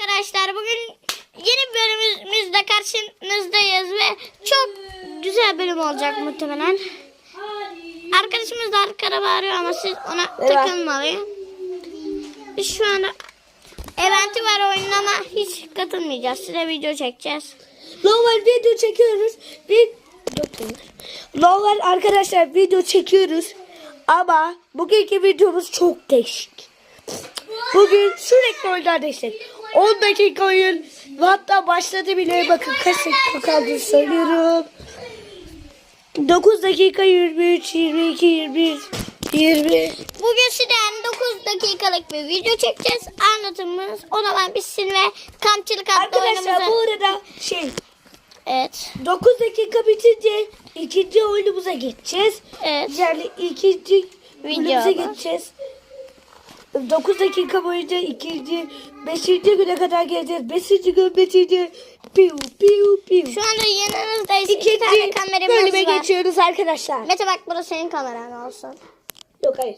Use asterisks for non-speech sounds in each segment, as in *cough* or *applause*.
Arkadaşlar bugün yeni bölümümüzde karşınızdayız ve çok güzel bölüm olacak muhtemelen. Arkadaşımız da arkada bağırıyor ama siz ona Evet. takılmayın. Biz şu anda eventi var oyunun ama hiç katılmayacağız. Size video çekeceğiz. Normal video çekiyoruz. Bir Normal arkadaşlar video çekiyoruz. Ama bugünkü videomuz çok değişik. Bugün sürekli oyunlar değişik. 10 dakika oyun. Hatta başladı bile. Bakın kaç dakika kaldı söylüyorum. 9 dakika 23, 22, 21, 20. Bugün sizden 9 dakikalık bir video çekeceğiz. Anlatımımız o zaman bitsin ve kampçılık adlı Arkadaşlar oyunumuza... bu arada şey Evet. 9 dakika bitince ikinci oyunumuza geçeceğiz. Evet. Yani ikinci bölümümüze Videoda. geçeceğiz. 9 dakika boyunca ikinci, beşinci güne kadar geleceğiz. Beşinci gün bitince piu piu piu. Şu anda yanınızdayız. İki tane İkinci kameramız bölüme var. geçiyoruz arkadaşlar. Mete bak burası senin kameran olsun. Yok hayır.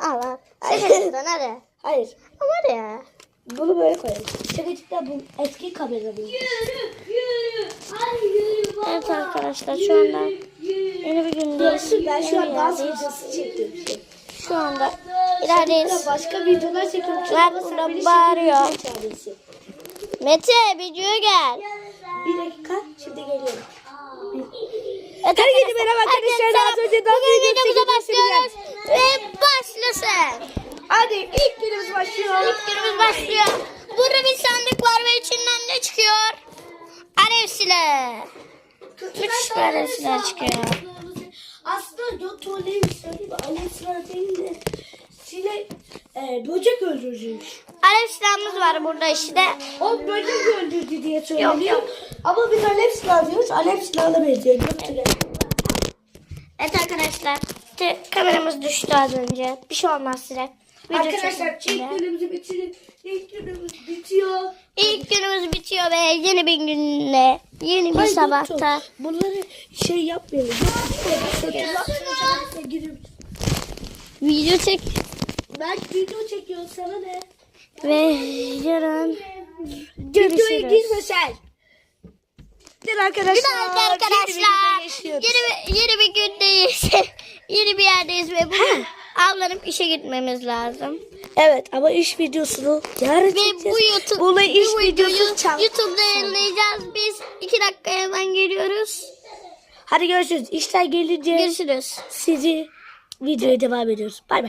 Al al. Senin *laughs* hadi. Hayır. Ama hadi ya. Bunu böyle koyalım. Şakacıkta bu eski kamera bu. Evet arkadaşlar şu anda yeni bir gündeyiz. Ben şu an Yeni bir dans videosu. Şey. Şu anda ilerideyiz. Başka videolar çekiyorum. Bak beni bağırıyor. Mete videoya gel. Bir dakika şimdi geliyorum. Evet, Herkese merhaba arkadaşlar. Az önce Bugün videosu videomuza çekmiştim başlıyoruz. Ve başlasın. Hadi ilk günümüz başlıyor. İlk günümüz başlıyor. Burada bir sandık var ve içinden ne çıkıyor? Alev silahı. Bir alev silahı çıkıyor. Aslında yok tuvalet söyleyeyim. Alev sıra değil de sile e, böcek öldürücüymüş. Alev silahımız var burada işte. O böcek öldürdü diye Yok, söyleniyor. yok. Ama biz alev silahı diyoruz. Alev silahına benziyor. Evet arkadaşlar. Kameramız düştü az önce. Bir şey olmaz size. Video Arkadaşlar ilk günümüzü bitirin. İlk günümüz bitiyor. İlk günümüz bitiyor ve yeni bir günle, yeni bir Hayır, sabahta. doktor, Bunları şey yapmayalım. Girip- Video çek. Ben video çekiyorum sana ne? Ve yarın Videoya görüşürüz. girme sen. Gel arkadaşlar. Günaydın arkadaşlar. Yeni bir, yeni bir gündeyiz. *laughs* yeni bir yerdeyiz ve bugün avlanıp işe gitmemiz lazım. Evet ama iş videosunu yarın Ve çekeceğiz. bu YouTube Bunu iş bu videosu çal. YouTube'da yayınlayacağız. Biz iki dakika hemen geliyoruz. Hadi görüşürüz. İşler gelince Görüşürüz. sizi videoya devam ediyoruz. Bay bay.